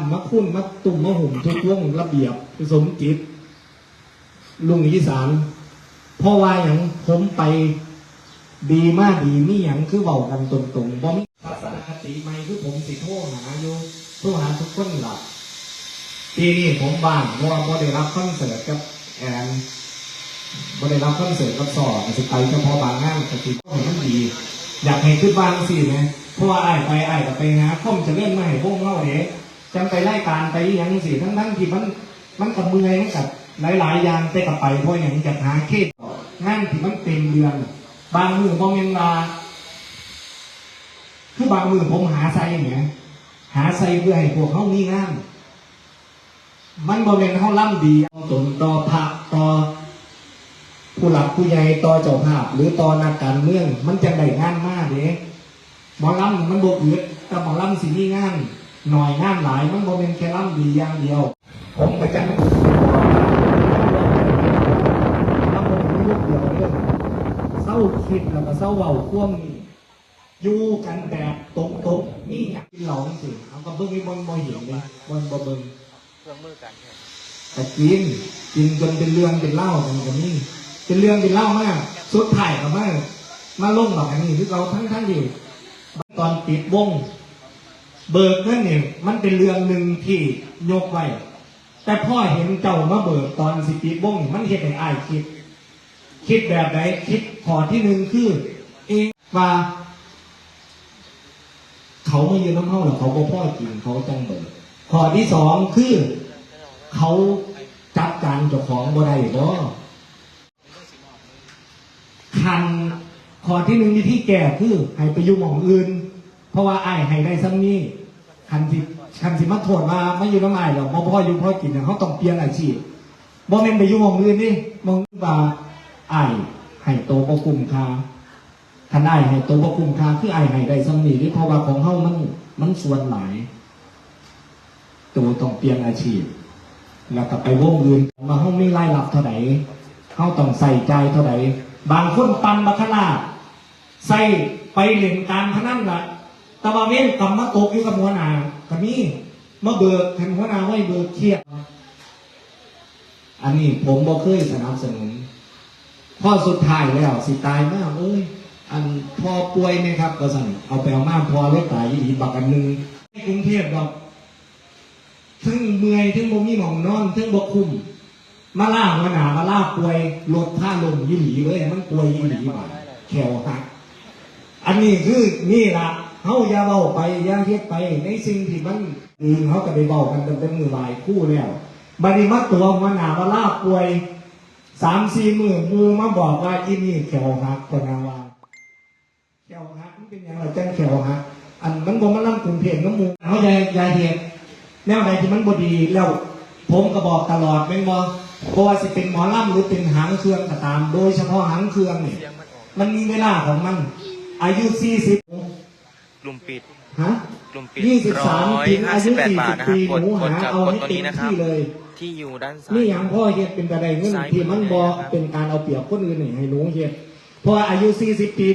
ำมาคุ้นมาตุ่มมาหุ่มทุกวงระเบียบสมจิต ลุงอีสานพราะว่าอย่างผมไปดีมากดีนี่อย่างคือเบากันตรงๆบ่มีทัศนคติใหม่คือผมสิโทรหาอยู่โทรหาทุกคนหลับปีนี้ผมบ้างเพราะว่าบ่ได้รับคอนเสิร์ตกับแอนบ่ได้รับคอนเสิร์ตกับสอดสิไปเฉพาะบางงานก็สิให้มันดี อยากให้ขึ้นบ้างสิไหมเพราะว่าไอ้ายไปไอ้ายก็ไปหาข้อมจะเล่นมาให้พวกเราเด็ก จำไปไล่การไปอหยังสิทั้งทั้งที่มันมันกับมือยมันกับหลายๆอย่างแต่กับไปเพราะอย่างจะหาเคสงานที่มันเต็มเดือน บางมือบ่แม่นว่าคือบางมือผมหาไซเนี่ยหาไซเพื่อให้พวกเขามีงานมันบ่แม่นเขาล่ำดีเอาตนต่อพระต่อผู้หลักผู้ใหญ่ต่อเจ้าภาพ หรือต่อนักการเมือง มันจะได้งานมากเด้หมอล่ำมันบกเอืดแต่หมอล่ำสิมีงาน หน่อยงานหลายมันบ่เป็นแค่ลำดีอย่างเดียว ผมก็จะลำบกลูกเดียวเลยเศร้าคิดแล้วก็เศร้าเบาควมนี่อยู่กันแบบตรงๆนี่อยากกินเหล่าสิเอาก็เบิ่งให้บนบ่เห็นเลยบนบ่เบิ่งเครื่องมือกันแต่กินกินจนเป็นเรื่องเป็นเล่ากันกับนี่เป็นเรื่องเป็นเล่ามากสุดท้ายกับมามาลงแบบนี้ที่เราทั้งทั้งอยู่ตอนปิดวง เบิกนั่นเนี่ยมันเป็นเรื่องหนึ่งที่ยกไว้ แต่พ่อเห็นเจ้ามาเบิกตอนสิปิดวงมันเห็นให้อายคิด คิดแบบไหนคิดขอที่หนึ่งคือ เองว่า เขาไมายืนน้ำเฮาแล้วเขาก็พ่อจริงเขาจังเบิกข้อที่สองคือ เขาจัดการเจ้าของบ่ได้บ่คันข้อที่หนึ่งวิธีแก้คือให้ไปอยู่หม่องอื่น เพราะว่าไอ้ให้ได้ซ้ำนี้คันสิคันสิมาโทษว่าไม่อยู่น้ำอ้หรอกบ่พ่ออยู่พ่อกินเนี่ยเขาต้องเปลี่ยนอาชีพบ่แม่นไปอยู่มองอื่นนี่ม่องว่าไอ้ให้โตบ่คุ้มคาคันไอ้ให้โตบ่คุ้มคาคือไอ้ให้ได้ซ้ำนี้นี่เพราะว่าของเฮามันมันส่วนหลายตัวต้องเปลี่ยนอาชีพ แล้วก็ไปวงเงินมาห้องไม่ไล่รับเท่าไหร่เขาต้องใส่ใจเท่าไหร่บางคนปันมาขนาดใส่ไปเล่นการพนันละ แตะวันเว้นกำมาตกอยู่กับหัวหน้าก็มีมาเบิกแทนหัวหน้าไว้เบิกเครียดอันนี้ผมบอกเคยสนับสนุนข้อสุดท้ายแล้วสิตายมากเอ้ยอันพอป่วยไหมครับ ก็สั่งเอาไปเอามาพอเลยตายอีกบักอันหนึ่งในกรุงเทพดอกทั้งเมื่อยทั้งบ่มีหมองนอนทั้งบ่คุ้มมาล่ามาหนามาล่าป่วยลดท่าลงยี่หลีเลยมันป่วยยี่หลีบ่าแขวหักอันนี้คือนี่ละ เฮาอย่าเบาไปอย่าเฮ็ดไป ในสิ่งที่มันอืนเขาก็ไปเบากันตั้งแต่มือบ่ายคู่แล้วบัดนี้มาตัวมาหนามาลาป่วยสามสี่มือมูมาบอกว่าอีนี่แขวหักคนนาวาแขวหักมันเป็นหยังไงจังแขวหักอันมันบ่มาล่ำกรุงเทพน้ำมูเขาย่าอย่าเฮ็ดแนวไหนที่มันบดีแล้ว ผมก็บอกตลอดแม่นบอเพราะว่าสิเป็นหมอลำหรือเป็นหางเครื่องก็ตาม โดยเฉพาะหางเครื่องเนี่ยมันมีเวลาของมัน อายุ40ก ลุ่มปิด ฮะกลุ่มปิด23ถึงอายุ158บาทนะค40รับปีกหดนูกหาดกับเอากดให้ตัวเต็นี้มนะครับ ที่เลย ที่อยู่ด้านซ้าย นี่อย่างพ่อเฮ็ดเป็นกระไดเงินที่มันบอเป็นการเอาเปรียบคนอื่นนี่ให้หนูเฮ็ดเพราะว่าอายุ40ปี